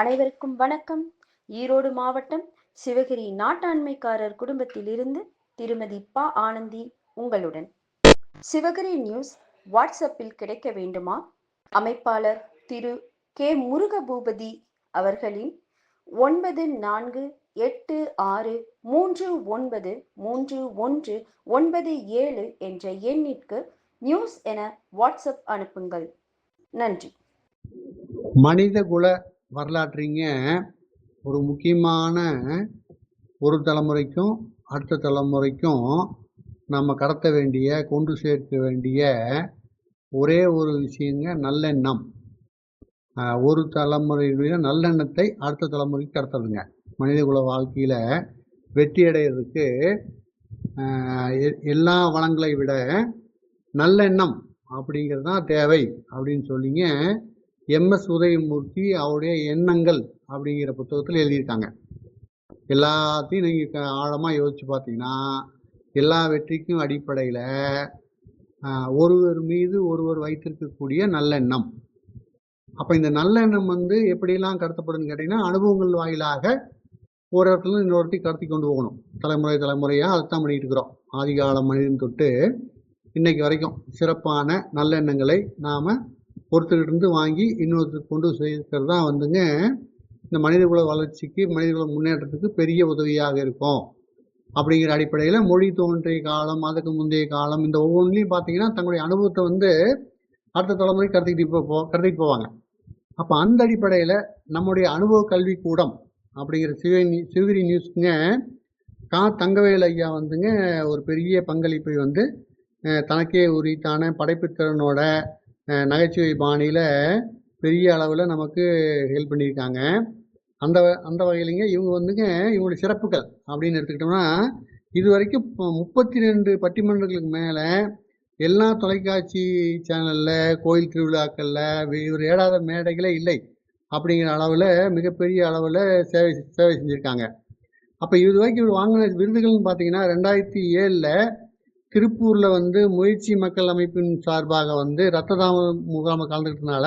அனைவருக்கும் வணக்கம். ஈரோடு மாவட்டம் சிவகிரி நாட்டாண்மைக்காரர் குடும்பத்திலிருந்து திருமதி ப ஆனந்தி உங்களுடன். சிவகிரி நியூஸ் வாட்ஸ்அப்பில் கிடைக்க வேண்டுமா? அமைப்பாளர் திரு கே முருகபூபதி அவர்களின் ஒன்பது நான்கு எட்டு ஆறு மூன்று ஒன்பது மூன்று ஒன்று ஒன்பது ஏழு என்ற எண்ணிற்கு நியூஸ் என வாட்ஸ்அப் அனுப்புங்கள். நன்றி. மனிதகுல வரலாற்றிங்க ஒரு முக்கியமான ஒரு தலைமுறைக்கும் அடுத்த தலைமுறைக்கும் நம்ம கடத்த வேண்டிய கொண்டு சேர்க்க வேண்டிய ஒரே ஒரு விஷயங்க நல்லெண்ணம். ஒரு தலைமுறையில நல்லெண்ணத்தை அடுத்த தலைமுறைக்கு கடத்துறதுங்க. மனிதகுல வாழ்க்கையில் வெற்றி அடைகிறதுக்கு எ- எல்லா வளங்களை விட நல்லெண்ணம் அப்படிங்கிறது தான் தேவை அப்படின்னு சொல்லிங்க. எம்எஸ் உதயமூர்த்தி அவருடைய எண்ணங்கள் அப்படிங்கிற புத்தகத்தில் எழுதியிருக்காங்க. எல்லாத்தையும் நீங்கள் ஆழமாக யோசிச்சு பார்த்தீங்கன்னா எல்லா வெற்றிக்கும் அடிப்படையில் ஒருவர் மீது ஒருவர் வைத்திருக்கக்கூடிய நல்லெண்ணம் அப்போ இந்த நல்லெண்ணம் வந்து எப்படியெல்லாம் கடத்தப்படுதுன்னு கேட்டிங்கன்னா அனுபவங்கள் வாயிலாக ஒரு இடத்துல இன்னொருத்தையும் இன்னொருத்தி கடத்தி கொண்டு போகணும். தலைமுறை தலைமுறையாக அதைத்தான் பண்ணிகிட்டு இருக்கிறோம். ஆதிகால மனிதன் தொட்டு இன்னைக்கு வரைக்கும் சிறப்பான நல்லெண்ணங்களை நாம் ஒருத்தர்கிட்ட வாங்கி இன்னொருத்தருக்கு கொண்டு சேர்க்கிறது தான் வந்துங்க இந்த மனிதகுல வளர்ச்சிக்கு மனிதகுல முன்னேற்றத்துக்கு பெரிய உதவியாக இருக்கும். அப்படிங்கிற அடிப்படையில் மொழி தோன்றிய காலம் அதுக்கு முந்தைய காலம் இந்த ஒவ்வொன்றிலையும் பார்த்தீங்கன்னா தங்களுடைய அனுபவத்தை வந்து அடுத்த தலைமுறை கடத்திக்கிட்டு இப்போ போ கடத்திட்டு போவாங்க. அப்போ அந்த அடிப்படையில் நம்முடைய அனுபவ கல்வி கூடம் அப்படிங்கிற சிவகிரி சிவகிரி நியூஸ்க்குங்க கா. தங்கவேல் ஐயா வந்துங்க ஒரு பெரிய பங்களிப்பை வந்து தனக்கே உரித்தான படைப்புத்திறனோட நகைச்சுவை பாணியில் பெரிய அளவில் நமக்கு ஹெல்ப் பண்ணியிருக்காங்க. அந்த அந்த வகையிலங்க இவங்க வந்துங்க இவங்களுடைய சிறப்புகள் அப்படின்னு எடுத்துக்கிட்டோம்னா இது வரைக்கும் முப்பத்தி ரெண்டு பட்டிமன்றங்களுக்கு மேலே எல்லா தொலைக்காட்சி சேனலில் கோயில் திருவிழாக்களில் இவர் ஏடாத மேடைகளே இல்லை அப்படிங்கிற அளவில் மிகப்பெரிய அளவில் சேவை சேவை செஞ்சுருக்காங்க. அப்போ இது வரைக்கும் இவர் வாங்கின விருதுகள்னு பார்த்தீங்கன்னா ரெண்டாயிரத்தி ஏழில் திருப்பூரில் வந்து முயற்சி மக்கள் அமைப்பின் சார்பாக வந்து ரத்த தாம முகாமை கலந்துக்கிட்டனால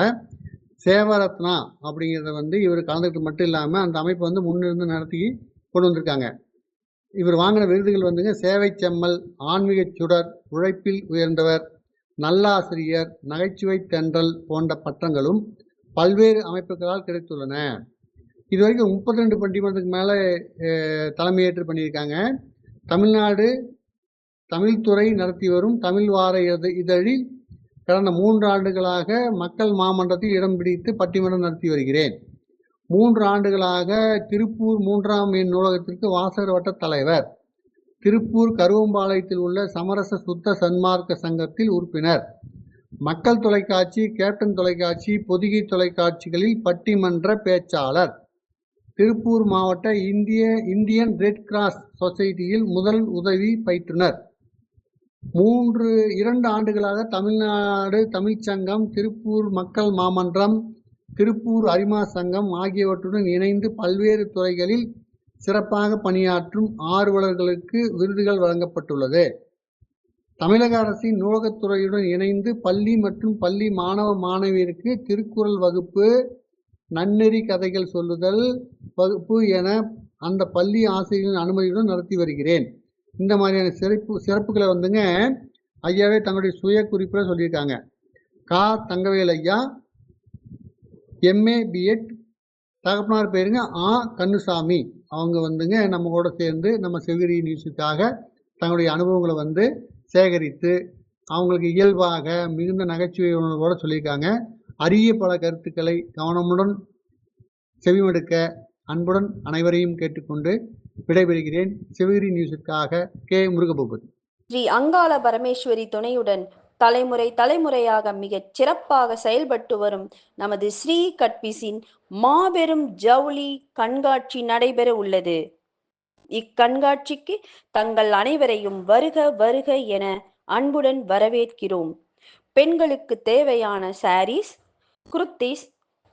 சேவரத்னா அப்படிங்கிறத வந்து இவர் கலந்துக்கிட்டு மட்டும் இல்லாமல் அந்த அமைப்பு வந்து முன்னிருந்து நடத்தி கொண்டு வந்திருக்காங்க. இவர் வாங்கின விருதுகள் வந்துங்க சேவை செம்மல் ஆன்மீக சுடர் உழைப்பில் உயர்ந்தவர் நல்லாசிரியர் நகைச்சுவை தென்றல் போன்ற பட்டங்களும் பல்வேறு அமைப்புகளால் கிடைத்துள்ளன. இது வரைக்கும் முப்பத்தி ரெண்டு பண்டிமன்றத்துக்கு மேலே தலைமையேற்று பண்ணியிருக்காங்க. தமிழ்நாடு தமிழ்துறை நடத்தி வரும் தமிழ் வார இதழில் கடந்த மூன்று ஆண்டுகளாக மக்கள் மாமன்றத்தில் இடம் பிடித்து பட்டிமன்றம் நடத்தி வருகிறேன். மூன்று ஆண்டுகளாக திருப்பூர் மூன்றாம் எண் நூலகத்திற்கு வாசகர் வட்ட தலைவர் திருப்பூர் கருவம்பாளையத்தில் உள்ள சமரச சுத்த சன்மார்க்க சங்கத்தில் உறுப்பினர் மக்கள் தொலைக்காட்சி கேப்டன் தொலைக்காட்சி பொதிகை தொலைக்காட்சிகளில் பட்டிமன்ற பேச்சாளர் திருப்பூர் மாவட்ட இந்திய இந்தியன் ரெட் கிராஸ் சொசைட்டியில் முதல் உதவி பயிற்றுனர். மூன்று இரண்டு ஆண்டுகளாக தமிழ்நாடு தமிழ்ச் சங்கம் திருப்பூர் மக்கள் மாமன்றம் திருப்பூர் அரிமா சங்கம் ஆகியவற்றுடன் இணைந்து பல்வேறு துறைகளில் சிறப்பாக பணியாற்றும் ஆர்வலர்களுக்கு விருதுகள் வழங்கப்பட்டுள்ளது. தமிழக அரசின் நூலகத்துறையுடன் இணைந்து பள்ளி மற்றும் பள்ளி மாணவ மாணவியருக்கு திருக்குறள் வகுப்பு நன்னெறி கதைகள் சொல்லுதல் வகுப்பு என அந்த பள்ளி ஆசிரியர்களின் அனுமதியுடன் நடத்தி வருகிறேன். இந்த மாதிரியான சிறப்பு சிறப்புகளை வந்துங்க ஐயாவே தங்களுடைய சுய குறிப்பில் சொல்லியிருக்காங்க. கா. தங்கவேல் ஐயா எம்ஏ பிஎட் தகப்பனார் பேருங்க ஆ. கண்ணுசாமி. அவங்க வந்துங்க நம்ம கூட சேர்ந்து நம்ம செவிரி நியூஸுக்காக தங்களுடைய அனுபவங்களை வந்து சேகரித்து அவங்களுக்கு இயல்பாக மிகுந்த நகைச்சுவை உணர்வோட சொல்லியிருக்காங்க. அரிய பல கருத்துக்களை கவனமுடன் செவிமடுக்க அன்புடன் அனைவரையும் கேட்டுக்கொண்டு விடைபெறுகிறேன். சிவகிரி நியூஸிற்காக கே. முருகபூபதி. ஸ்ரீ அங்காள பரமேஸ்வரி துணையுடன் தலைமுறை தலைமுறையாக மிகச் சிறப்பாக செயல்பட்டு வரும் நமது ஸ்ரீ கட்பிசின் மாபெரும் ஜவுளி கண்காட்சி நடைபெற உள்ளது. இக்கண்காட்சிக்கு தங்கள் அனைவரையும் வருக வருக என அன்புடன் வரவேற்கிறோம். பெண்களுக்கு தேவையான சாரீஸ் குர்த்திஸ்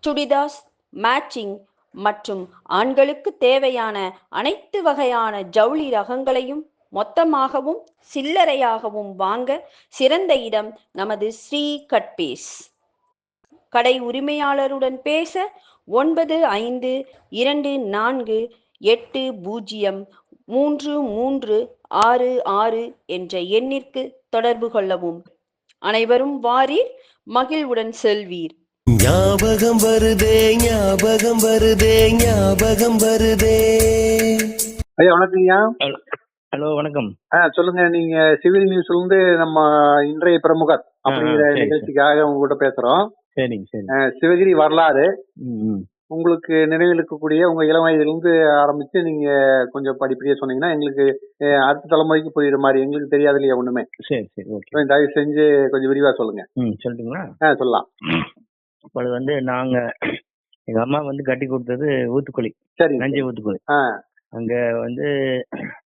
சுடிதாஸ் மேட்சிங் மற்றும் ஆண்களுக்கு தேவையான அனைத்து வகையான ஜவுளி ரகங்களையும் மொத்தமாகவும் சில்லறையாகவும் வாங்க சிறந்த இடம் நமது ஸ்ரீ கட்பீஸ். கடை உரிமையாளருடன் பேச ஒன்பது ஐந்து இரண்டு நான்கு எட்டு பூஜ்ஜியம் மூன்று மூன்று ஆறு ஆறு என்ற எண்ணிற்கு தொடர்பு கொள்ளவும். அனைவரும் வாரீர் மகிழ்வுடன் செல்வீர். ஞாபகம் வருதே ஞாபகம் வருதே ஞாபகம் வருதே. ஐயா வணக்கங்கய்யா ஹலோ வணக்கம். ஆ சொல்லுங்க நீங்க சிவில் நியூஸ்ல இருந்து நம்ம இன்றைய பிரமுகர் அப்படிங்கிற நிகழ்ச்சிக்காக உங்ககிட்ட பேசுறோம். சரிங்க சரி சிவகிரி வரலாறு. உங்களுக்கு நினைவில் இருக்கக்கூடிய உங்க இளம் வயதிலிருந்து ஆரம்பிச்சு நீங்க கொஞ்சம் படிப்படியா சொன்னீங்கன்னா எங்களுக்கு அடுத்த தலைமுறைக்கு புரியுற மாதிரி எங்களுக்கு தெரியாது இல்லையா ஒண்ணுமே. சரி சரி ஓகே. தயவு செஞ்சு கொஞ்சம் விரிவா சொல்லுங்க. சொல்லட்டுங்களா? ஆ சொல்லலாம். இப்போ அது வந்து நாங்க எங்க அம்மா வந்து கட்டி கொடுத்தது ஊத்துக்குழி சரிங்க நஞ்சை ஊத்துக்குழி. அங்க வந்து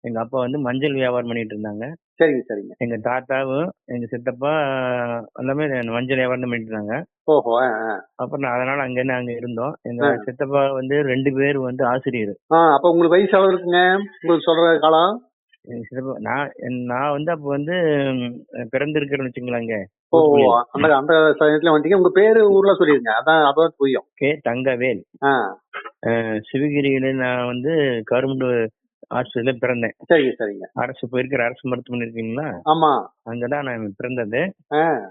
எங்க அப்பா வந்து மஞ்சள் வியாபாரம் பண்ணிட்டு இருந்தாங்க. சரிங்க சரிங்க. எங்க தாத்தாவும் எங்க சித்தப்பா எல்லாமே மஞ்சள் வியாபாரம் பண்ணிட்டு இருந்தாங்க. ஓஹோ. அப்புறம் அதனால அங்க அங்க இருந்தோம். எங்க. சித்தப்பா வந்து ரெண்டு பேர் வந்து ஆசிரியர். அப்ப உங்களுக்கு வயசு எவ்வளவு இருக்குங்க? உங்களுக்கு சொல்ற காலம்? சித்தப்பா நான் நான் வந்து அப்போ வந்து பிறந்திருக்கிறேன்னு வச்சுங்களாங்க ஓ அந்த அந்த சமயத்துல வந்துட்டீங்க உங்க பேரு ஊர்ல சொல்லிருங்க. அதான் அப்பதான் புரியும். கே தங்கவேல். சிவகிரியில நான் வந்து கவர்மெண்ட் ஹாஸ்பிட்டல்ல பிறந்தேன். சரிங்க சரிங்க. அரசு போயிருக்கிற அரசு மருத்துவமனை இருக்கீங்களா? ஆமா. அங்கதான் நான் பிறந்தது.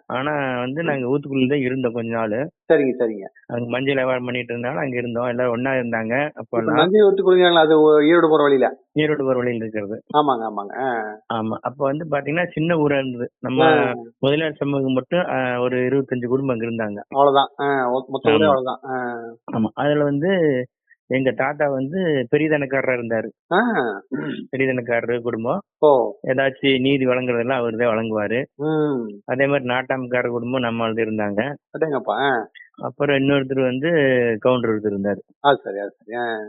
ஆனா வந்து நாங்க ஊத்துக்குள்ள தான் இருந்தோம் கொஞ்ச நாள். சரிங்க சரிங்க. அங்க மஞ்சள் வியாபாரம் பண்ணிட்டு இருந்தாலும் அங்க இருந்தோம். எல்லாரும் ஒண்ணா இருந்தாங்க. அப்போ ஒத்து கொடுங்களா அது ஈரோடு போற வழியில? ஈரோடு போற வழியில் இருக்கிறது. ஆமாங்க ஆமாங்க. ஆமா. அப்ப வந்து பாத்தீங்கன்னா சின்ன ஊரா இருந்தது. நம்ம ஆ, முதலியார் சமூகம் மட்டும் ஒரு இருபத்தஞ்சு குடும்பம் அங்க இருந்தாங்க. அவ்வளவுதான். ஆ, மொ- மொத்த ஊரே ஆமா. அவ்வளவுதான். ஆமா. அதுல வந்து எங்க தாத்தா வந்து பெரியதனக்காரரா இருந்தாரு. பெரியதனக்காரரு குடும்பம். ஏதாச்சும் நீதி வழங்குறதெல்லாம் அவர் தான் வழங்குவாரு அதே மாதிரி நாட்டாமக்கார குடும்பம் நம்மளது இருந்தாங்க. அப்புறம் இன்னொருத்தர் வந்து கவுண்டர் ஒருத்தர் இருந்தாரு.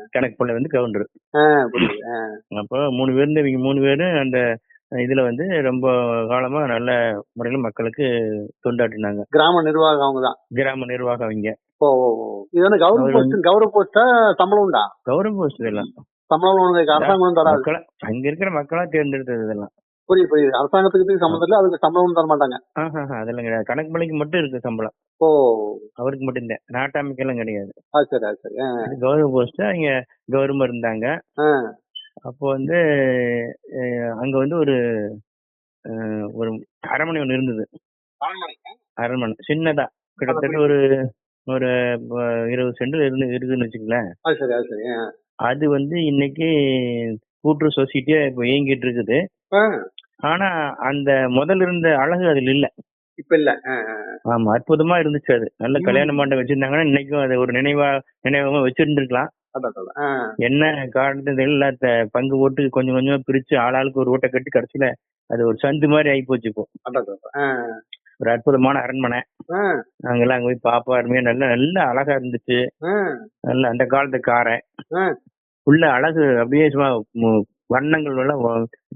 கணக்கு பிள்ளை வந்து கவுண்டர். அப்போ மூணு பேர் இவங்க மூணு பேரும் அந்த இதுல வந்து ரொம்ப காலமா நல்ல முறையில மக்களுக்கு தொண்டாட்டினாங்க கிராம நிர்வாகம் அவங்கதான். கிராம நிர்வாகம் அவங்க ஓ. இது கௌரவ போஸ்ட் கௌரவ போஸ்டா சம்பளம் உண்டா? கௌரவ போஸ்ட் இதெல்லாம் சம்பளம் உனக்கு அரசாங்கம் தராது. அங்க இருக்கிற மக்களா தேர்ந்தெடுத்தது இதெல்லாம். புரியுது புரியுது. அரசாங்கத்துக்கு சம்பந்தம் இல்லை அதுக்கு சம்பளம் தர மாட்டாங்க அதெல்லாம் கிடையாது. கணக்கு மட்டும் இருக்கு சம்பளம். ஓ. அவருக்கு மட்டும் இல்லை. நாட்டாமைக்கெல்லாம் கிடையாது. சரி சரி. கௌரவ போஸ்ட் அவங்க கௌரவமா இருந்தாங்க. அப்போ வந்து அங்க வந்து ஒரு ஒரு அரண்மனை ஒன்று இருந்தது. அரண்மனை. சின்னதா. கிட்டத்தட்ட ஒரு ஒரு இருபது சென்ட் இருந்து இருக்குன்னு வச்சுங்களேன் அது சரி அது சரி ஆ. அது வந்து இன்னைக்கு கூட்டுறவு சொசைட்டியா இப்போ இயங்கிட்டு இருக்குது. ஆனா அந்த முதல்ல இருந்த அழகு அதுல இல்ல இப்ப இல்ல. ஆமா அற்புதமா இருந்துச்சு அது நல்ல. கல்யாண மண்டபம் வச்சிருந்தாங்கன்னா இன்னைக்கும் அது ஒரு நினைவா நினைவகமா வச்சிருந்திருக்கலாம். என்ன காரணத்துல எல்லாத்த பங்கு போட்டு கொஞ்சம் கொஞ்சமா பிரிச்சு ஆளாளுக்கு ஒரு ஓட்டை கட்டி கடைசியில அது ஒரு சந்து மாதிரி ஆகி போச்சு இப்போ. ஒரு அற்புதமான அரண்மனை. நாங்கெல்லாம் அங்க போய் பாப்பா அருமையா நல்ல நல்ல அழகா இருந்துச்சு. நல்ல அந்த காலத்து காரை ஆ. உள்ள அழகு அப்படியே சும்மா வண்ணங்கள் எல்லாம்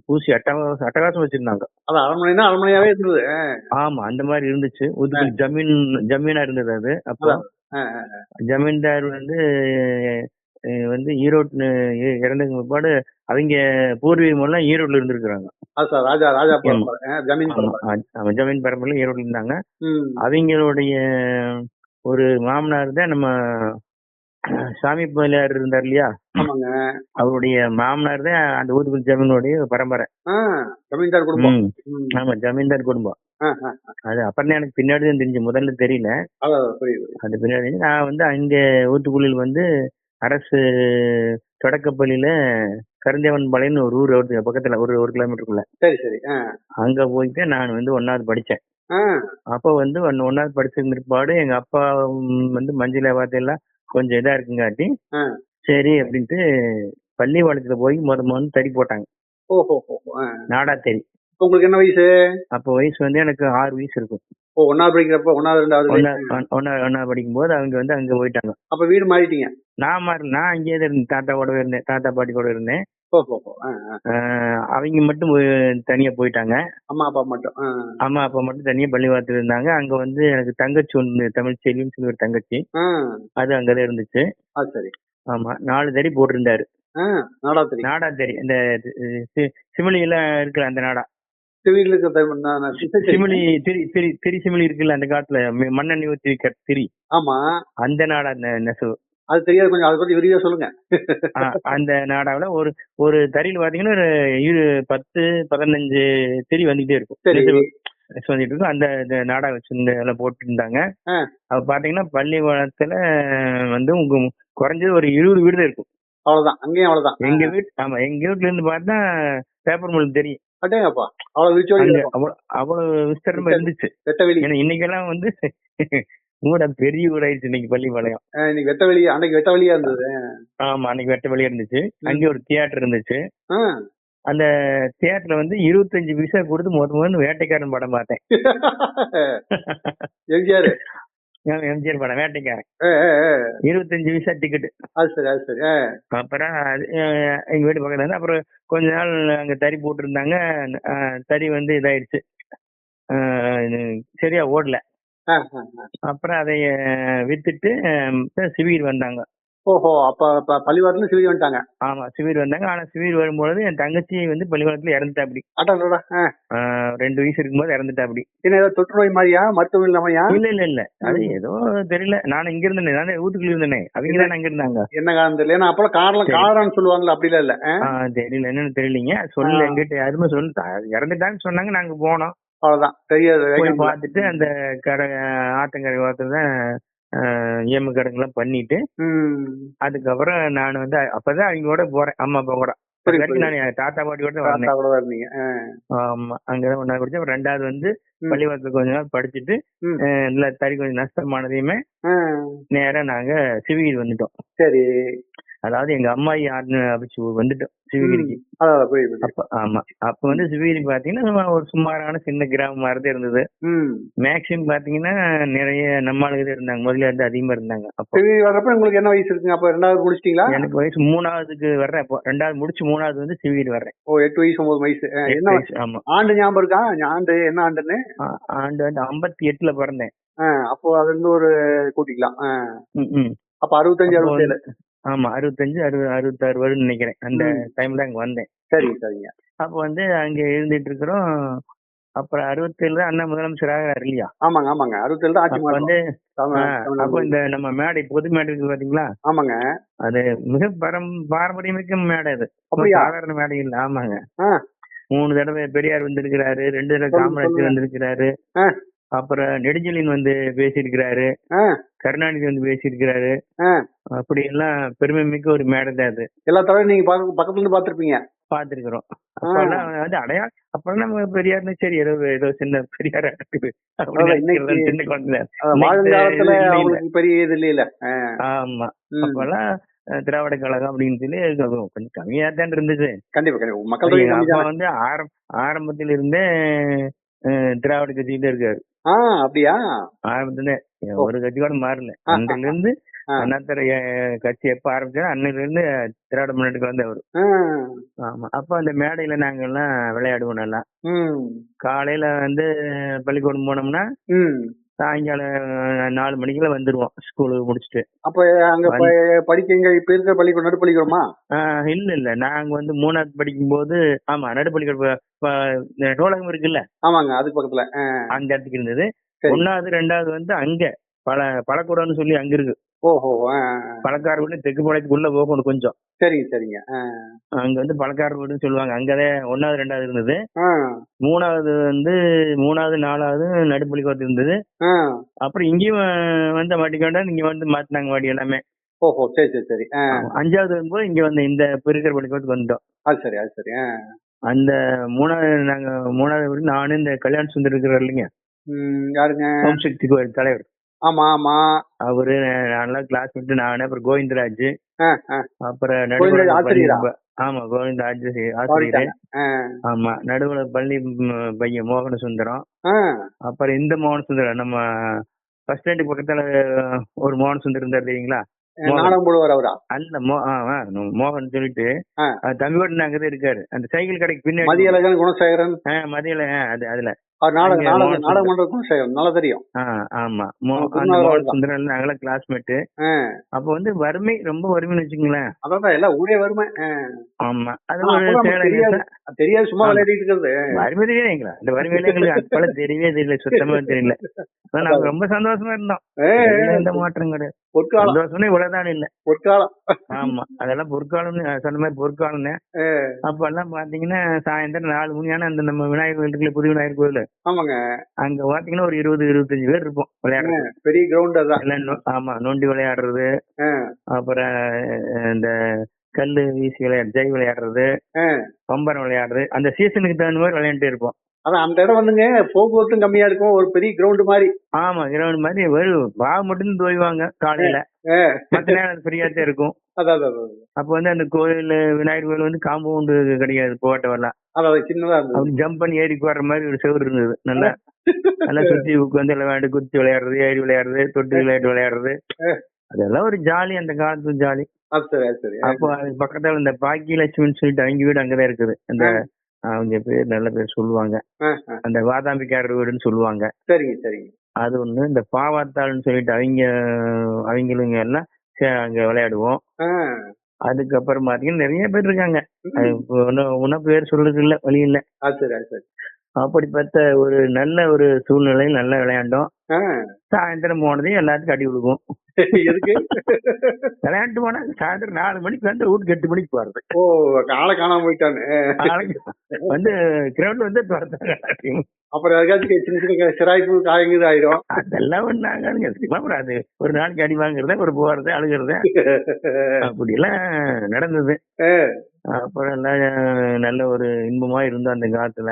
பூசி அட்டகாசம் அட்டகாசம் வச்சிருந்தாங்க அரண்மனைனா அரண்மனையாவே இருந்தது. ஆமா அந்த மாதிரி இருந்துச்சு ஒதுக்கி ஜமீன் ஜமீனா இருந்தது அது அப்போ. ஜமீன்தார் வந்து வந்து ஈரோடு இ- இறந்ததுக்கு பிற்பாடு அவங்க பூர்வீகம் எல்லாம் ஈரோட்ல இருந்திருக்கிறாங்க ராஜா ராஜா ஜமீன் ஜமீன் பரம்பரையில ஈரோட்ல இருந்தாங்க. அவங்களுடைய ஒரு மாமனார் தான் நம்ம சாமி பிள்ளையார் இருந்தார் இல்லையா அவருடைய மாமனார் தான் அந்த ஊத்துக்குள் ஜமீனுடைய பரம்பரை ஜமீன்தார் குடும்பம். ஆமா ஜமீன்தார் குடும்பம். அது அப்புறம் எனக்கு பின்னாடி தான் தெரிஞ்சு முதல்ல தெரியல. அது பின்னாடி. நான் வந்து அங்க ஊத்துக்குளில் வந்து அரசு தொடக்கப்பள்ளியில கருந்தேவன் பாளையம்னு ஒரு ஊர் வருது பக்கத்துல ஒரு ஒரு கிலோமீட்டருக்குள்ள சரி சரி. அங்க போயிட்டு நான் வந்து ஒன்னாவது படிச்சேன். அப்போ வந்து ஒன்னு ஒன்னாவது படிச்ச பிற்பாடு எங்க அப்பா வந்து மஞ்சள் வார்த்தையெல்லாம் கொஞ்சம் இதா இருக்குங்காட்டி. சரி அப்படின்ட்டு பள்ளிவாளத்துல போய் முத முதல்ல தறி போட்டாங்க. நாடா தறி உங்களுக்கு என்ன வயசு அப்போ வயசு வந்து எனக்கு ஆறு வயசு இருக்கும் ஓ ஒன்னாவது படிக்கிறப்ப ஒன்னாவது ரெண்டாவது ஒன்னா வயசு. ஒன்னா ஒன்னா படிக்கும்போது அவங்க வந்து அங்க போயிட்டாங்க. அப்ப வீடு மாறிட்டீங்க? நான் மாறல நான் அங்கேயே தான் இருந்தேன். தாத்தா கூட இருந்தேன். தாத்தா பாட்டி கூட இருந்தேன். அவங்க மட்டும் தனியா போயிட்டாங்க. அம்மா அப்பா மட்டும். அம்மா அப்பா மட்டும் தனியா பள்ளிவாசத்துல இருந்தாங்க. அங்க வந்து எனக்கு தங்கச்சி ஒன்று தமிழ் செல்வின்னு சொல்லி ஒரு தங்கச்சி. அது அங்கதான் இருந்துச்சு. சரி. ஆமா நாலு தறி போட்டிருந்தாரு. நாடா நாடா தறி இந்த சிமிலி எல்லாம் இருக்குல்ல அந்த நாடா. சிமிலி திரி திரி திரி சிமிலி இருக்குல்ல அந்த காலத்துல ம- மண்ணெண்ணெய் ஊத்தி திரி. ஆமா. அந்த நாடா அந்த நெசவு. அது தெரியாது கொஞ்சம் அதை பத்தி விரிவா சொல்லுங்க. அந்த நாடாவுல ஒரு ஒரு தறியில் பாத்தீங்கன்னா ஒரு இரு பத்து பதினஞ்சு திரி வந்துகிட்டே இருக்கும். வந்துட்டு இருக்கும். அந்த இந்த நாடா வச்சிருந்த எல்லாம் போட்டுருந்தாங்க. பாத்தீங்கன்னா பள்ளிக்கூடத்துல வந்து உங்க குறைஞ்சது ஒரு இருபது வீடு இருக்கும். அவ்வளவுதான். அங்கேயும் அவ்வளவுதான். எங்க வீட்டு ஆமா எங்க வீட்டுல இருந்து பார்த்தா பேப்பர் மில் தெரியும். அட்டேங்கப்பா அவ்வளவு விரிச்சோடி அவ்வளவு விஸ்தரமா. இருந்துச்சு வெட்ட வெளி ஏன்னா இன்னைக்கெல்லாம் வந்து ஊட பெரிய ஊராயிடுச்சு இன்னைக்கு பள்ளிப்பாளையம். இன்னைக்கு வெட்ட வெளி அன்னைக்கு வெட்ட வெளியா இருந்தது. ஆமா அன்னைக்கு வெட்ட வெளியே இருந்துச்சு அங்கே ஒரு தியேட்டர் இருந்துச்சு. அந்த தியேட்டர்ல வந்து இருபத்தஞ்சு பைசா கொடுத்து முத முதல்ல வேட்டைக்காரன் படம் பார்த்தேன். எம்ஜிஆர். எம்ஜிஆர் படம் வேட்டைக்காரன். இருபத்தஞ்சு பைசா டிக்கெட் அது சரி அது சரி. அப்புறம் எங்க வீட்டு பக்கத்துல இருந்து அப்புறம் கொஞ்ச நாள் அங்க தறி போட்டிருந்தாங்க தறி வந்து இதாயிடுச்சு சரியா ஓடல. அப்புறம் அதை அஹ், வித்துட்டு சிவிர் வந்தாங்க ஓஹோ அப்ப பள்ளிவாரத்துல சிவி வந்துட்டாங்க. ஆமா சிவிர் வந்தாங்க. ஆனா சிவிர் வரும்பொழுது என் தங்கச்சி வந்து பள்ளிக்கூடத்துல இறந்துட்டா அப்படி ரெண்டு வயசு இருக்கும்போது இறந்துட்டா அப்படி என்ன ஏதோ தொற்று நோய் மாதிரியா? மருத்துவம் இல்லாமையா? இல்ல இல்ல இல்ல. அது ஏதோ தெரியல. நான் இங்க இருந்தேனே. நான் வீட்டுக்குள்ள இருந்தேனே. அவங்க தான் அங்க இருந்தாங்க. என்ன காரணம் தெரியல. ஏன்னா அப்பெல்லாம் காரணம் சரி. காரணம்னு சொல்லுவாங்கல்ல அப்படிலாம் இல்ல தெரியல. என்னன்னு தெரியலீங்க. சொல்லல. எங்கிட்ட யாருமே சொல்லு இறந்துட்டான்னு சொன்னாங்க. நாங்க போனோம். அவ்வளவுதான். தெரியாது. பார்த்துட்டு அந்த கரை ஆத்தங்கரை ஓரத்துல தான் ஏம கடைங்கெல்லாம் பண்ணிட்டு. அதுக்கப்புறம் நான் வந்து அப்பதான் அவங்களோட போறேன். அம்மா அப்பா கூட. தாத்தா பாட்டி கூட இருந்தீங்க. ஆமா அங்கதான் ஒன்னா குடிச்சேன் ரெண்டாவது வந்து. பள்ளிவாசல் கொஞ்ச நாள் படிச்சுட்டு இல்ல தறி கொஞ்சம் நஷ்டமானதையுமே. நேரா நாங்க சிவகிரி வந்துட்டோம். சரி. அதாவது எங்க அம்மாயி அபிச்சு வந்துட்டோம் சிவகிரிக்கு. அப்ப ஆமா. அப்ப வந்து சிவகிரி பாத்தீங்கன்னா ஒரு சுமாரான சின்ன கிராமம் மாதிரி இருந்தது. மேக்சிமம் பாத்தீங்கன்னா நிறைய நம்ம ஆளுங்க தான் இருந்தாங்க. முதல்ல இருந்து அதிகமா இருந்தாங்க அப்போ. வர்றப்ப உங்களுக்கு என்ன வயசு இருக்குங்க? அப்ப ரெண்டாவது முடிச்சிட்டீங்களா? எனக்கு வயசு மூணாவதுக்கு வர்றேன் அப்போ ரெண்டாவது முடிச்சு மூணாவது வந்து சிவகிரி வர்றேன். ஓ எட்டு வயசு ஒன்பது வயசு. என்ன வயசு, ஆமா. ஆண்டு ஞாபகம் இருக்கா? ஆண்டு என்ன ஆண்டுன்னு? ஆண்டு வந்து ஐம்பத்தி எட்டுல பிறந்தேன். அப்போ அதுல இருந்து ஒரு கூட்டிக்கலாம். அப்ப அறுபத்தஞ்சு அறுபத்தேழு. வந்து- ஆமா அறுபத்தஞ்சு அறுபது அறுபத்தாறு வருடம் நினைக்கிறேன் அந்த. டைம்ல அங்க வந்தேன் சரி சரிங்க அப்போ வந்து அங்க இருந்துட்டு இருக்கிறோம் அப்புறம் அறுபத்தேழு தான் அண்ணா முதலமைச்சர் ஆகிறாரு இல்லையா ஆமாங்க ஆமாங்க அறுபத்தேழு தான் ஆட்சி வந்து அப்போ. இந்த நம்ம மேடை பொது மேடை இருக்கு பாத்தீங்களா ஆமாங்க அது மிக பரம் பாரம்பரியமிக்க மேடை அது? சாதாரண மேடை இல்ல ஆமாங்க. மூணு தடவை பெரியார் வந்திருக்கிறாரு ரெண்டு தடவை காமராஜர். வந்திருக்கிறாரு. அப்புறம் நெடுஞ்செழியன் வந்து பேசியிருக்கிறாரு. கருணாநிதி வந்து பேசியிருக்கிறாரு. அப்படி எல்லாம் பெருமை மிக்க ஒரு மேடை தான் அது. எல்லா தடவையும் நீங்க பக்க- பக்கத்துல இருந்து பாத்திருப்பீங்க பாத்துருக்கிறோம் அப்பெல்லாம் வந்து அடையா அப்பெல்லாம் நம்ம பெரியார்னு சரி ஏதோ ஏதோ சின்ன பெரியார். அவங்களுக்கு பெரிய இது இல்ல ஆமா. அப்பெல்லாம் திராவிட கழகம் அப்படின்னு சொல்லி கொஞ்சம் கம்மியா தான் இருந்துச்சு கண்டிப்பா கண்டிப்பா. மக்கள். வந்து ஆரம் ஆரம்பத்துல இருந்தே அஹ், திராவிட கட்சியில இருக்காரு. ஆ அப்படியா ஆரம்பத்துல ஒரு கட்சி கூட மாறல அன்றில இருந்து. அண்ணாத்தர கட்சி எப்ப ஆரம்பிச்சாரோ அன்னையில இருந்து திராவிட முன்னேற்றத்துக்கு வந்தவர் ஆ. ஆமா அப்ப அந்த மேடையில நாங்க எல்லாம் விளையாடுவோம் நல்லா. காலையில வந்து பள்ளிக்கூடம் போனோம்னா. சாயங்காலம் நாலு மணிக்குள்ள வந்துருவோம். ஸ்கூலுக்கு முடிச்சுட்டு. அப்ப அங்க படிக்க இங்க இப்ப இருக்கிற பள்ளிக்கூடம் நடுப்பள்ளிக்கூடமா இல்ல இல்ல. நாங்க வந்து மூணாவது படிக்கும் போது ஆமா நடுப்பள்ளிக்கூட ப- ப- இந்த நூலகம் இருக்குல்ல? ஆமாங்க அதுக்கு பக்கத்துல. அந்த இடத்துக்கு இருந்தது. ஒன்னாவது ரெண்டாவது வந்து அங்க பல பழக்கூடம்னு சொல்லி அங்க இருக்கு. ஓஹோ. பழக்கார வீடு தெற்கு பாளையத்துக்குள்ள போகணும் கொஞ்சம் சரிங்க சரிங்க. அங்க வந்து பழக்கார வீடுன்னு சொல்லுவாங்க அங்கதான் ஒன்னாவது ரெண்டாவது இருந்தது. மூணாவது வந்து மூணாவது நாலாவது நடுப்பள்ளிக்கூடத்து இருந்தது. அப்புறம் இங்கேயும் வந்து மாட்டிக்கொண்டா இங்க வந்து மாத்தினாங்க வாடி எல்லாமே ஓஹோ சரி சரி சரி. அஞ்சாவது வரும்போது இங்க வந்து இந்த பெருக்கிற பள்ளிக்கூடத்துக்கு வந்துட்டோம் அது சரி அது சரி. அந்த மூணாவது நாங்க மூணாவது நானும் இந்த கல்யாண சுந்தர் இருக்கிறார் இல்லைங்க யாருங்க சக்தி கோயில் தலைவர் ஆமா ஆமா. அவரு நான்லாம் கிளாஸ் விட்டு நானு அப்புறம் கோவிந்தராஜ். அப்புறம் நடுவுல ஆமா கோவிந்தராஜ் ஆசிரியர். ஆமா நடுவுல பள்ளி பையன் மோகன சுந்தரம். அப்புறம் இந்த மோகன சுந்தரம் நம்ம ஃபர்ஸ்ட் ஸ்டாண்டுக்கு பக்கத்துல ஒரு மோகன சுந்தரம் இருந்தார் தெரியுங்களா? அல்ல மோகன் சொல்லிட்டு ஆ. தம்பியோட அங்கதான் இருக்காரு. அந்த சைக்கிள் கடைக்கு பின்னாடி மதியழகன் குணசேகரன். ஆ, அது அதுல. அவர் நாடகம் அங்க நாடகம் மோகன் நாடகம் பண்றதுக்கும் சே- நல்லா தெரியும். ஆமா. சுந்தரன் நாங்களாம் கிளாஸ்மேட்டு அப்ப வந்து வறுமை ரொம்ப வறுமைன்னு வச்சுக்கோங்களேன். அதான் எல்லாம் ஊரே வருமே ஆ. ஆமா. அது ஒரு தெரியாது. சும்மா ஆமா. விளையாடிட்டு இருக்கிறது. வறுமை தெரியாதுங்களா இந்த வறுமையில எங்களுக்கு அப்பெல்லாம் தெரியவே தெரியல சுத்தமா தெரியல. நாங்க ரொம்ப சந்தோஷமா இருந்தோம். எந்த மாற்றம் கிடையாது. சந்தோஷம்னு இவ்வளவுதான் இல்ல. பொற்காலம். ஆமா. அதெல்லாம் பொற்காலம்னு சொன்ன மாதிரி பொற்காலம்னு. அப்ப எல்லாம் பாத்தீங்கன்னா சாயந்தரம் நாலு மணி ஆனா அந்த நம்ம விநாயகர் கோயில் புது விநாயகர் கோயில். ஆமாங்க. அங்க பாத்தீங்கன்னா ஒரு இருபது இருபத்தஞ்சு பேர் இருப்போம் விளையாடுறது பெரிய கிரவுண்ட் அதான். ஆமா நொண்டி விளையாடுறது. அப்புறம் இந்த கல்லு வீசி விளையாடு ஜெய் விளையாடுறது. பம்பரம் விளையாடுறது. அந்த சீசனுக்கு தகுந்த மாதிரி விளையாண்டுட்டே இருப்போம். அதான் அந்த இடம் வந்துங்க போக்குவரத்தும் கம்மியா இருக்கும் ஒரு பெரிய கிரவுண்ட் மாதிரி. ஆமா கிரவுண்ட் மாதிரி வெறும் பாவ மட்டும் தோய்வாங்க காலையில. மத்த நேரம் ஃப்ரீயா தான் இருக்கும். அப்ப வந்து அந்த கோயில் விநாயகர் கோயில் வந்து காம்பவுண்டு கிடையாது போட்ட வரலாம். அப்படி ஜம்ப் பண்ணி ஏறி போடுற மாதிரி ஒரு செவுரு இருந்தது நல்லா. நல்லா சுத்தி உட்காந்து விளையாண்டு குத்தி விளையாடுறது ஏறி விளையாடுறது தொட்டு விளையாட்டு விளையாடுறது. அதெல்லாம் ஒரு ஜாலி அந்த காலத்து ஜாலி அப்போ அது பக்கத்துல இந்த பாக்கியலட்சுமின்னு சொல்லிட்டு அவங்க வீடு அங்கதான் இருக்குது. அந்த அவங்க பேர் நல்ல பேர் சொல்லுவாங்க. அந்த வாதாம்பிக்காரர் வீடுன்னு சொல்லுவாங்க. சரிங்க சரிங்க. அது ஒண்ணு இந்த பாவாத்தாள்னு சொல்லிட்டு அவங்க அவங்களுங்க எல்லாம் அங்க விளையாடுவோம். அதுக்கப்புறம் பாத்தீங்கன்னா நிறைய பேர் இருக்காங்க. ஒன்னும் பேர் சொல்றது இல்ல வழி இல்ல. சரி அப்படிப்பட்ட ஒரு நல்ல ஒரு சூழ்நிலையில் நல்லா விளையாண்டோம். சாயந்தரம் போனதையும் எல்லாத்துக்கும் அடி எதுக்கு? விளையாண்டு போனா சாயந்தரம் நாலு மணிக்கு வந்து வீட்டுக்கு எட்டு மணிக்கு போறது. ஓ ஆளை காணாம போயிட்டானு. வந்து கிரவுண்ட் வந்து எல்லாத்தையும். அப்புறம் யாருக்காச்சும் சின்ன சின்ன சிராய்ப்பு காயங்குது ஆயிடும். அதெல்லாம் ஒண்ணாங்க அப்புறம் அது. ஒரு நாளைக்கு அடி வாங்குறத ஒரு போறது அழுகுறது. அப்படி எல்லாம் நடந்தது அப்புறம் எல்லாம் நல்ல ஒரு இன்பமா இருந்தோம் அந்த காலத்துல.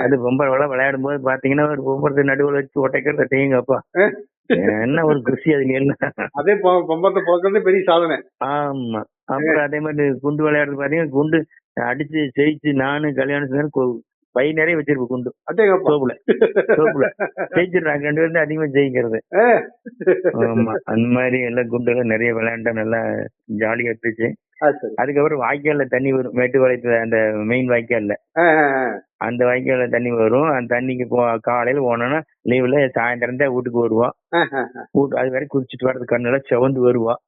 அது பொம்பளை விளையாடும் போது பாத்தீங்கன்னா ஒரு பொம்பளத்தை நடுவுல வச்சு உடைக்கிறத தேங்கப்பா என்ன ஒரு குஷி அதுல என்ன அதே பொம்பத்தை பிறக்கிறதே பெரிய சாதனை. ஆமா. அப்புறம் அதே மாதிரி குண்டு விளையாடுறது பாத்தீங்கன்னா குண்டு அடிச்சு ஜெயிச்சு நானு கல்யாணம் பை நிறைய வச்சிருப்பேன் குண்டு. சோப்புல. சோப்புல. ஜெயிச்சிடுறாங்க ரெண்டு பேரும் அதிகமா ஜெயிக்கிறது. ஆமா. அந்த மாதிரி எல்லாம் குண்டுல நிறைய விளையாண்டா நல்லா ஜாலியா இருந்துச்சு. அதுக்கப்புறம் வாய்க்கால்ல தண்ணி வரும். மேட்டுப்பாளையத்துல அந்த மெயின் வாய்க்கால்ல. அந்த வாய்க்கால்ல தண்ணி வரும். அந்த தண்ணிக்கு போ காலையில போனோம்னா லீவுல சாயந்தரம் தான் வீட்டுக்கு வருவோம். வீட்டு அது வரை குடிச்சிட்டு வரது கண்ணெல்லாம் செவந்து வருவோம்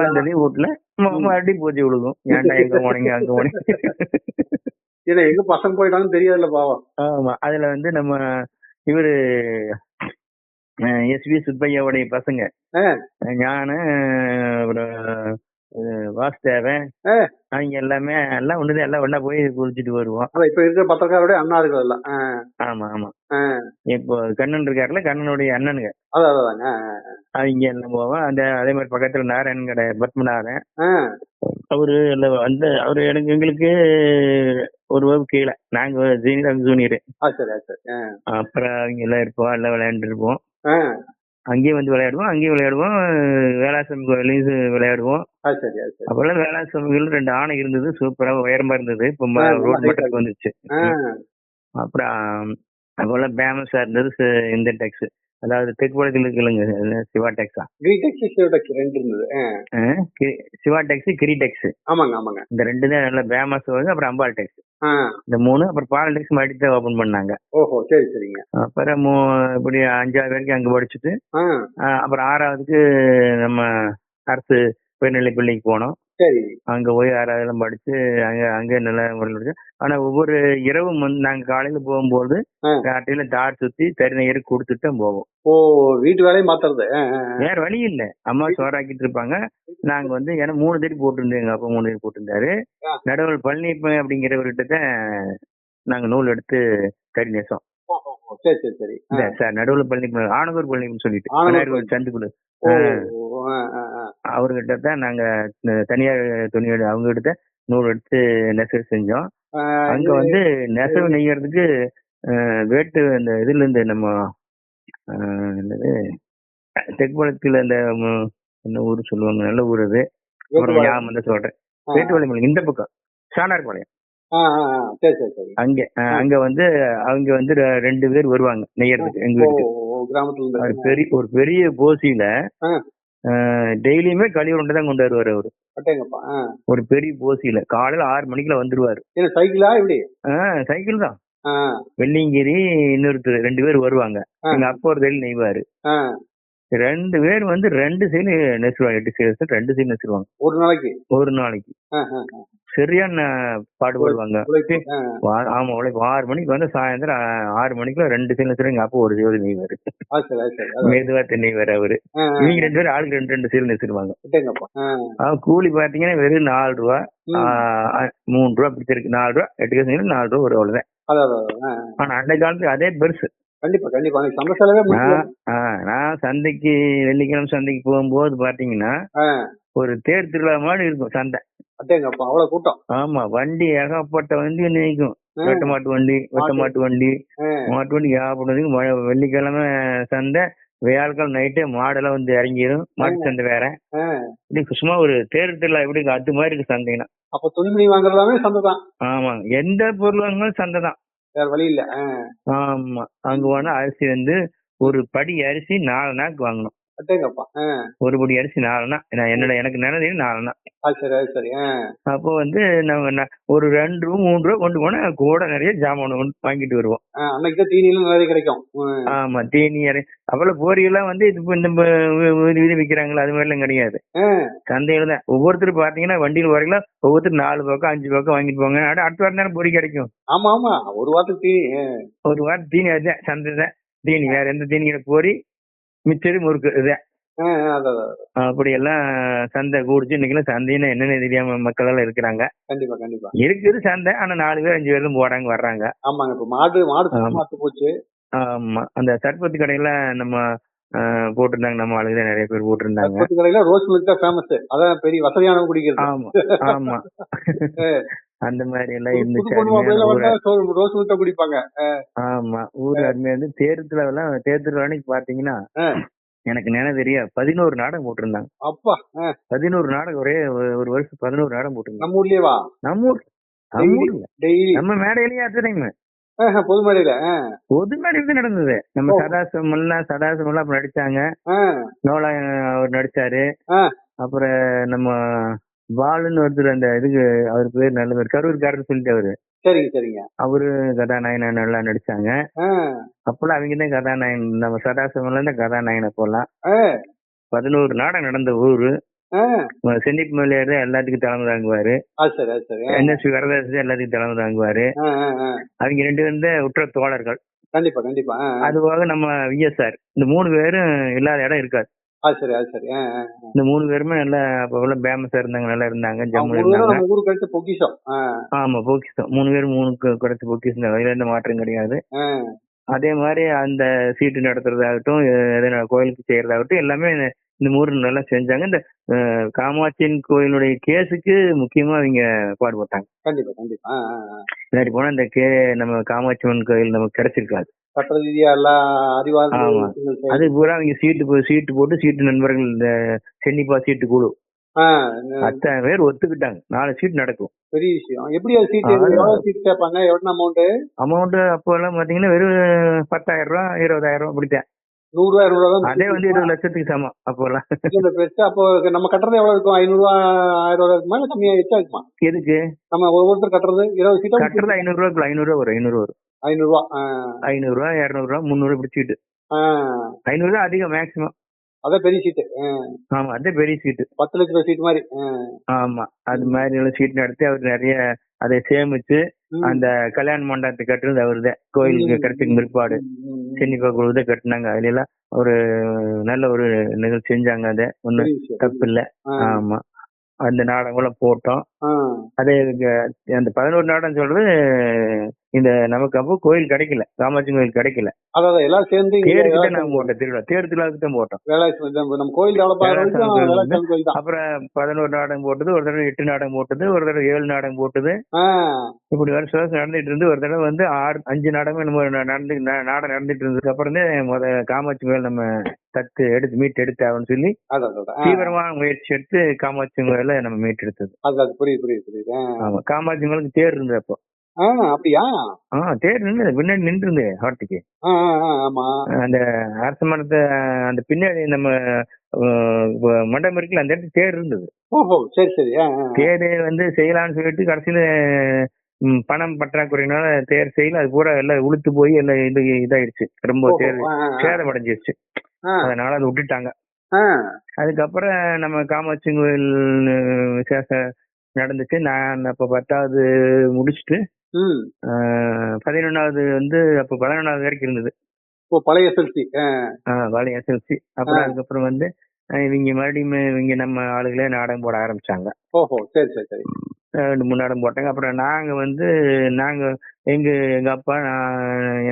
வந்ததையும் வீட்டுல மறுபடியும் பூஜை விழுகும். ஏன்டா எங்க போனீங்க அங்க போனீங்க? ஏன்னா எங்க பசங்க போயிட்டாங்கன்னு தெரியாதுல்ல பாவம். ஆமா அதுல வந்து நம்ம இவரு எஸ் வி சுப்பையாவுடைய பசங்க. ஞான வாசுதேவன். அவங்க எல்லாமே எல்லாம் ஒண்ணுதான் எல்லாம் ஒண்ணா போய் குளிச்சுட்டு வருவோம். இப்ப இருக்கிற பத்திரக்காரோட அண்ணா இருக்கிறதுல ஆ, ஆமா ஆமா. இப்போ கண்ணன் இருக்காருல்ல கண்ணனுடைய அண்ணனுங்க. அதாங்க. அவங்க எல்லாம் போவோம். அந்த அதே மாதிரி பக்கத்துல நாராயணன் கடை பத்மநாதன். அவரு எல்லாம் அந்த அவரு எனக்கு எங்களுக்கு ஒரு வகுப்பு கீழே. நாங்க ஜூனியர் ஜூனியர். அப்புறம் அவங்க எல்லாம் இருப்போம் எல்லாம் விளையாண்டு இருப்போம். அங்கேயும் வந்து விளையாடுவோம் அங்கேயும் விளையாடுவோம் வேளாசாமி கோயிலையும் விளையாடுவோம். அப்பெல்லாம் வேளாசாமி கோயில் ரெண்டு ஆணை இருந்தது சூப்பரா உயரமா இருந்தது. இப்போ ரோட் மட்டத்துக்கு வந்துச்சு அப்புறம் அப்பெல்லாம் ஃபேமஸா இருந்தது இந்த டெக்ஸ். அதாவது இருக்குல்லங்க அது சிவா டெக்ஸா கிரீடெக்ஸ் சிவடெக்ஸ் ரெண்டு இருந்தது சிவா டெக்ஸ் கிரி டெக்ஸ் ஆமாங்க ஆமாங்க. இந்த ரெண்டு தான் நல்லா ஃபேமஸ் வருது அப்புறம் அம்பாள் டெக்ஸ் இந்த மூணு அப்புறம் பால் டெக்ஸ் மறுபடியும் தான் ஓபன் பண்ணாங்க. ஓஹோ சரி சரிங்க. அப்புறம் இப்படி அஞ்சாவது வரைக்கும் அங்க படிச்சுட்டு அப்புறம் ஆறாவதுக்கு நம்ம அரசு உயர்நிலைப் பள்ளிக்கு போனோம். சரி. அங்க போய் ஆறாவதுலாம் படிச்சு அங்க அங்க நல்லா முறையில் படிச்சு. ஆனா ஒவ்வொரு இரவும் வந்து நாங்க காலையில போகும்போது. காட்டையில தார் சுத்தி தருநீர் கொடுத்துட்டு போவோம். ஓ வீட்டு வேலையும் மாத்துறது. வேற வழி இல்ல. அம்மா சோறாக்கிட்டு இருப்பாங்க. நாங்க வந்து ஏன்னா மூணு தேடி போட்டிருந்தோம். எங்க அப்பா மூணு தேடி போட்டிருந்தாரு. ஆ. நடுவில் பழனிப்பன் அப்படிங்கிறவர்கிட்ட தான் நாங்க நூல் எடுத்து கறி நேசம் சரி சரி சரி. சார் நடுவில் பழனிப்பன் ஆனகூர் பழனிப்பன் சொல்லிட்டு. ஆனகூர் அவர்கிட்ட தான் நாங்க தனியார் துணி அவங்க கிட்ட நூல் எடுத்து நெசவு செஞ்சோம். அங்க வந்து நெசவு நெய்யறதுக்கு வேட்டு அந்த இதுல இருந்து நம்ம என்னது? தெற்குளத்துல அந்த என்ன ஊர் சொல்லுவாங்க? நல்ல ஊர் அது. ஞாபகம் வந்து சொல்றேன் ஆ, வேட்டுவழிமலை இந்த பக்கம். சாணார்பாளையம். அங்க அங்க வந்து அவங்க வந்து ரெண்டு பேர் வருவாங்க நெய்யறதுக்கு எங்க வீட்டுக்கு பெரிய ஒரு பெரிய போசியில. டெய்லியுமே களி உருண்டை தான் கொண்டு வருவாரு அவரு. ஒரு பெரிய போசியில. காலையில ஆறு மணிக்குள்ள வந்துருவாரு. சைக்கிளா இப்படி சைக்கிள் தான். ஆ, வெள்ளியங்கிரி இன்னொருத்தர் ரெண்டு பேர் வருவாங்க. எங்க அப்பா ஒரு தையல் நெய்வாரு. ரெண்டு பேர் வந்து ரெண்டு சைடு நெசிருவாங்க. எட்டு சைடு ரெண்டு சைடு நெசிருவாங்க. ஒரு நாளைக்கு? ஒரு நாளைக்கு. சரியான பாடுபடுவாங்க ஆமா உழைப்பு. ஆறு மணிக்கு வந்து சாயந்தரம் ஆறு மணிக்குள்ள ரெண்டு எங்க அப்பா ஒரு சரி அதான். மெதுவா நெய்வாரு அவரு. இவங்க ரெண்டு பேரும் ஆளுக்கு ரெண்டு ரெண்டு. ஆ, அவன் கூலி பாத்தீங்கன்னா வெறும் நாலு ரூபா மூணு ரூபா அப்படி இருக்கு. நாலு ரூபா எட்டு கேஸ் நாலு ரூபா ஒரு அவ்வளவுதான் ஆனா அன்றைய காலத்துக்கு அதே பெருசு. நான் சந்தைக்கு வெள்ளிக்கிழமை சந்தைக்கு போகும்போது பாத்தீங்கன்னா ஒரு தேர் திருவிழா மாதிரி இருக்கும் சந்தை. அட்டேங்கப்பா அவ்வளவு கூட்டம். ஆமா வண்டி ஏகப்பட்ட வண்டி நிற்கும் வெட்ட மாட்டு வண்டி வெட்ட மாட்டு. வண்டி மாட்டு வண்டி ஏகப்பட்டதுக்கு மழை- வெள்ளிக்கிழமை சந்தை வியாழக்கிழமை நைட்டே மாடெல்லாம் வந்து இறங்கிடும் மாட்டு சந்தை வேற. இப்படி சும்மா ஒரு தேர் திருவிழா எப்படி அது மாதிரி இருக்கு சந்தைனா. அப்ப துணிமணி வாங்குறதாமே சந்தை தான். ஆமா எந்த பொருள் வாங்கினாலும் சந்தை தான். வேற வழி இல்ல. ஆமா. அங்க போனா அரிசி வந்து ஒரு படி அரிசி நாலு நாக்கு வாங்கணும். ஒரு படி அரிசி நாலுனா என்னோட எனக்கு நினைவு நாலுனா அப்போ வந்து நம்ம ஒரு ரெண்டு ரூபா மூணு ரூபா கொண்டு போனா கூட நிறைய ஜாமான் வாங்கிட்டு வருவோம். அன்னைக்கு தீனிலாம் நிறைய கிடைக்கும். ஆமா தீனி அவ்வளவு போரியெல்லாம் வந்து இது இந்த ப- வி- வி- இது விக்கிறாங்களா அது மாதிரிலாம் கிடையாது. சந்தையில தான். ஒவ்வொருத்தரும் பாத்தீங்கன்னா வண்டியில் வரீங்களா ஒவ்வொருத்தர் நாலு பக்கம் அஞ்சு பக்கம் வாங்கிட்டு போங்க. அட அடுத்த வாரம் தானே பொறி கிடைக்கும். ஆமா ஆமா. ஒரு வாரத்துக்கு தீனி ஒரு வாரம் தீனி அதுதான். சந்தை தான். தீனி வேற எந்த தீனி கிடையாது. பொறி மிச்சது முறுக்கு இதுதான் ஆ, ஆ, அதான், அதான். அப்படி எல்லாம் சந்தை கூடிச்சு இன்னைக்கு சந்தைன்னு என்னன்னு தெரியாம மக்கள் எல்லாம் இருக்கிறாங்க. கண்டிப்பா கண்டிப்பா. இருக்குது சந்தை ஆனா நாலு பேர் அஞ்சு பேர் தான் போறாங்க வர்றாங்க. ஆமாங்க இப்ப மாடு மாடு போச்சு. ஆமா. அந்த சர்பத்து கடையில நம்ம போட்டிருந்தாங்க நம்ம ஆளுங்க நிறைய பேர் போட்டிருந்தாங்க. கடையில ரோஸ் மில்க் தான் ஃபேமஸ் அதான் பெரிய வசதியானவங்க குடிக்கிறது. ஆமா ஆமா. அந்த மாதிரி எல்லாம் இருந்துச்சு ரோஸ் தான் குடிப்பாங்க. ஆமா ஊர் அருமையா இருந்து தேர்தல எல்லாம் தேர்தல் அன்னைக்கு பாத்தீங்கன்னா. எனக்கு நினைவு தெரியா பதினோரு நாடகம் போட்டிருந்தாங்க. அப்பா பதினோரு நாடகம் ஒரே ஒரு- வருஷம் பதினோரு நாடகம் போட்டிருந்தாங்க. நம்ம ஊர்லயே வா. நம்ம ஊர் நம்ம ஊர்ல. டெய்லி. நம்ம மேடையிலேயே அத்தனையுமே. பொது மேடையில பொது மேடையில் நடந்தது. நம்ம ஓ. சதாசிவமெல்லாம் சதாசிவமெல்லாம் அப்ப நடிச்சாங்க. நோலா அவர் நடிச்சாரு. அப்புறம் நம்ம பாலுன்னு ஒருத்தர் அந்த இதுக்கு அவர் பேர் நல்ல பேர் கரூர்காரர் சொல்லிட்டு அவரு. சரிங்க சரிங்க. அவரு கதாநாயகன் நல்லா நடிச்சாங்க. அப்பெல்லாம் அவங்க தான் கதாநாயகன் நம்ம சதாசிவம்ல தான் கதாநாயகன் அப்போல்லாம் பதினோரு நாடகம் நடந்த ஊரு. ஆ, சென்னிப் மலையார் தான் எல்லாத்துக்கும் தலைமை தாங்குவாரு. வரதாஸ் தான் எல்லாத்துக்கும் தலைமை தாங்குவாரு. அவங்க ரெண்டு தான் உற்ற தோழர்கள். கண்டிப்பா கண்டிப்பா. அது போக நம்ம விஎஸ்ஆர். இந்த மூணு பேரும் இல்லாத இடம் இருக்காது. அது சரி அது சரி ஆ, ஆ, ஆ. இந்த மூணு பேருமே நல்லா அப்ப ஃபேமஸா இருந்தாங்க நல்லா இருந்தாங்க அவங்க ஜம்மு ஊரு தான் இருந்தாங்க பொக்கிஷம் ஆமா பொக்கிஷம் மூணு பேர் மூணு குறைச்சு பொக்கிஷம். அதுல எந்த மாற்றம் கிடையாது. அதே மாதிரி அந்த சீட்டு நடத்துறதாகட்டும் கோயிலுக்கு செய்யறதாகட்டும் எல்லாமே இந்த மூணு நல்லா செஞ்சாங்க. இந்த காமாட்சியின் கோயிலுடைய கேஸுக்கு முக்கியமா அவங்க பாடுபட்டாங்க கண்டிப்பா கண்டிப்பா. முன்னாடி போனா இந்த கே நம்ம காமாட்சி அம்மன் கோயில் நமக்கு கிடைச்சிருக்காது. சட்ட ரீதியா ஆமா. அது பூரா அவங்க சீட்டு சீட்டு போட்டு சீட்டு நண்பர்கள் இந்த சென்னிப்பா சீட்டு குழு. அத்தனை பேர் ஒத்துக்கிட்டாங்க. நாலு சீட் நடக்கும். பெரிய விஷயம். எப்படி அது சீட்டு ஆ. எவ்வளவு சீட் கேட்பாங்க? எவ்வளவு அமௌண்ட் அமௌண்ட் அப்போ எல்லாம் பாத்தீங்கன்னா வெறும் பத்தாயிரம் ரூபா இருபதாயிரம் ரூபா அப்படித்தான். நூறு ரூபாய் இருநூறு ரூபாய் அதே வந்து இருபது லட்சத்துக்கு சமம் அப்போல்லாம் இல்ல பெருசு அப்போ நம்ம கட்டுறது எவ்வளவு இருக்கும்? ஐநூறு ரூபா ஆயிரம் ரூபாய் இருக்குமா? இல்ல கம்மியா எச்சா இருக்குமா எதுக்கு? நம்ம ஒவ்வொருத்தர் கட்டுறது இருபது சீட்டா கட்டுறது ஐநூறு ரூபாய்க்குள்ள ஐநூறு ரூபா வரும் ஐநூறு வரும். ஐநூறு ரூபா ஆ, ஐநூறு ரூபா இருநூறு ரூபா முந்நூறு பிடிச்சிட்டு ஆ. ஐநூறு தான் அதிகம் மேக்ஸிமம் அதான் பெரிய சீட்டு ஆமா அதே பெரிய சீட்டு பத்து லட்ச ரூபாய் சீட் மாதிரி. ஆமா அது மாதிரி சீட் நடத்தி அவர் நிறைய அதை சேமிச்சு. அந்த கல்யாண மண்டபத்தை கட்டுறது அவர்தான் கோயிலுக்கு கிடைச்சதுக்கு பிற்பாடு. சென்னிப்பா குழு தான் கட்டினாங்க அதுல எல்லாம் ஒரு நல்ல ஒரு நிகழ்ச்சி செஞ்சாங்க அதை விஷயம். தப்பு இல்ல ஆமா அந்த நாடகம் எல்லாம் போட்டோம். அதே அந்த பதினோரு நாடகம் சொல்றது இந்த நமக்கு அப்போ கோயில் கிடைக்கல காமாட்சி கோயில் கிடைக்கல. அதான் எல்லாம் சேர்ந்து நாங்க போட்டோம் திருவிழா. தேர் திருவிழாவுக்கு தான் போட்டோம். நம்ம கோயில் அப்புறம் பதினோரு நாடகம் போட்டது ஒரு தடவை எட்டு நாடகம் போட்டது ஒரு தடவை ஏழு நாடகம் போட்டது. இப்படி வருஷம் வருஷம் நடந்துட்டு இருந்து ஒரு தடவை வந்து ஆறு அஞ்சு நாடகம் நம்ம நடந்து நாடகம் நடந்துட்டு இருந்ததுக்கு அப்புறம் முத காமாட்சி கோயில் நம்ம தத்து எடுத்து மீட் எடுத்து ஆகணும்னு சொல்லி தீவிரமான முயற்சி எடுத்து காமாட்சி கோயில நம்ம மீட் எடுத்தது அது அது புரியுது புரியுது புரியுது. ஆ. ஆமா காமாட்சி கோயிலுக்கு தேர் இருந்தது அப்போ. அப்படியா? ஆ தேர் நின்று பின்னாடி நின்று அந்த அரச மரத்தை அந்த பின்னாடி நம்ம மண்டபம் இருக்குல்ல அந்த இடத்துல தேர் இருந்தது. சரி சரி. தேர் வந்து செய்யலாம்னு சொல்லிட்டு கடைசியில பணம் பற்றாக்குறையினால தேர் செய்யல அது பூரா எல்லாம் உளுத்து போய் எல்லாம் இது இதாயிடுச்சு. ரொம்ப தேர். சேதமடைஞ்சிருச்சு ஆ, அதனால அதை விட்டுட்டாங்க. அதுக்கப்புறம் நம்ம காமாட்சி கோயில் அஹ், விசேஷம் நடந்துச்சு. நான் அப்ப பத்தாவது முடிச்சுட்டு. பதினொன்னாவது வந்து அப்ப பதினொன்னாவது வரைக்கும் இருந்தது. ஓ பழைய எஸ்எல்சி வாழை எஸ்எல்சி அப்புறம். அதுக்கப்புறம் வந்து இவங்க மறுபடியும் இவங்க நம்ம ஆளுகளே நாடகம் போட ஆரம்பிச்சாங்க. ஓஹோ சரி சரி சரி. ரெண்டு மூணு நாடகம் போட்டாங்க. அப்புறம் நாங்க வந்து நாங்க எங்க எங்க அப்பா நான்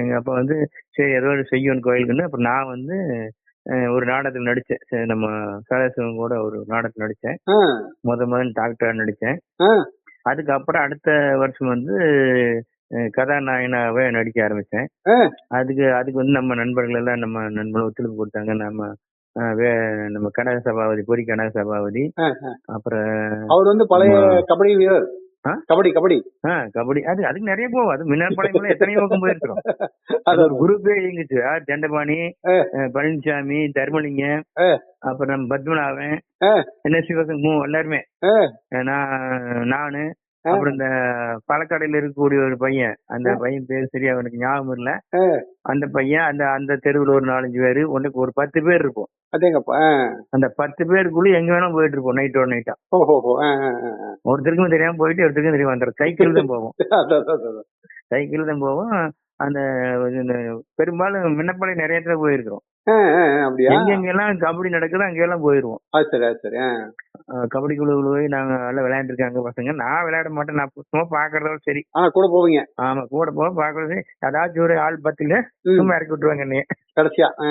எங்க அப்பா வந்து சரி ஏதோ ஒரு செய்யணும் கோயிலுக்குன்னு. அப்புறம் நான் வந்து ஒரு நாடகத்தில் நடிச்சேன் நம்ம சதாசிவம் கூட ஒரு நாடகத்தில் நடிச்சேன் முத முதல் டாக்டரா நடிச்சேன். அதுக்கப்புறம் அடுத்த வருஷம் வந்து கதாநாயகனாவே நடிக்க ஆரம்பிச்சேன். அதுக்கு அதுக்கு வந்து நம்ம நண்பர்கள் எல்லாம் நம்ம நண்பர்கள் ஒத்துழைப்பு கொடுத்தாங்க நம்ம வே- நம்ம கனக சபாபதி பொறி கனக சபாபதி. அப்புறம் அவர் வந்து பழைய. கபடி வீரர்? கபடி கபடி. கபடி. அது அதுக்கு நிறைய போகும் அது மின்னார்பாளையம் எத்தனையோ பக்கம் போயிருக்கிறோம். அது ஒரு குரூப்பே இயங்குச்சு. தண்டபாணி பழனிசாமி தர்மலிங்கம். அப்புறம் பத்மநாபன். என்ன சிவசங் மூ எல்லாருமே. நான் நானு. அப்புறம் இந்த பாலக்காடுல இருக்கக்கூடிய ஒரு பையன் அந்த. பையன் பேர் சரியா அவனுக்கு ஞாபகம் இல்ல. அந்த பையன் அந்த அந்த தெருவுல ஒரு நாலஞ்சு பேரு ஒன்றுக்கு ஒரு பத்து பேர் இருப்போம். அதேங்கப்பா. அந்த பத்து பேருக்குள்ள எங்க வேணா போயிட்டு இருப்போம் நைட்டோட நைட்டா. ஒருத்தருக்கும் தெரியாம போயிட்டு ஒருத்தருக்கும் தெரியாம வந்துடும் சைக்கிள் தான் போவோம். சைக்கிள் தான் போவோம். அந்த பெரும்பாலும் முன்னப்படி நிறைய இடத்துல போயிருக்கிறோம். எங்கெங்கெல்லாம் கபடி நடக்குதோ அங்கெல்லாம் போயிருவோம். சரி கபடி குழு போய் நாங்க நல்லா விளையாண்டுருக்காங்க பசங்க. நான் விளையாட மாட்டேன். நான் சும்மா பாக்குறதோட சரி. ஆனா கூட போவீங்க. ஆமா கூட போக பாக்குறது. ஏதாச்சும் ஒரு ஆள் பத்துல சும்மா இறக்கி விட்டுருவாங்க என்னைய. கடைசியா ஆ.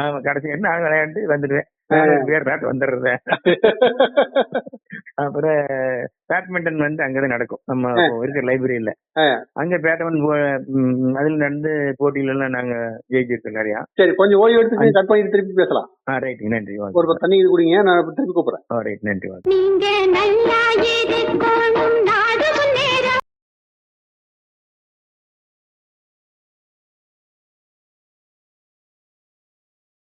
ஆமா கடைசி நான் விளையாண்டு வந்துடுவேன். ஆ. பேர் நாட்டு வந்துடுறேன் அப்புறம் பேட்மிண்டன் வந்து அங்கதான் நடக்கும். நம்ம இருக்கிற லைப்ரரியில. அங்க பேட்மிண்டன் அதுல நடந்து போட்டியில எல்லாம் நாங்க ஜெயிச்சிருக்கோம் நிறையா சரி கொஞ்சம் ஓய்வு எடுத்து கட் பண்ணிட்டு திருப்பி பேசலாம். ஆ ரைட் நன்றி ஒரு வாங்க தண்ணி இது குடிங்க நான் திருப்பி கூப்பிடுறேன். ரைட் நன்றி வாங்க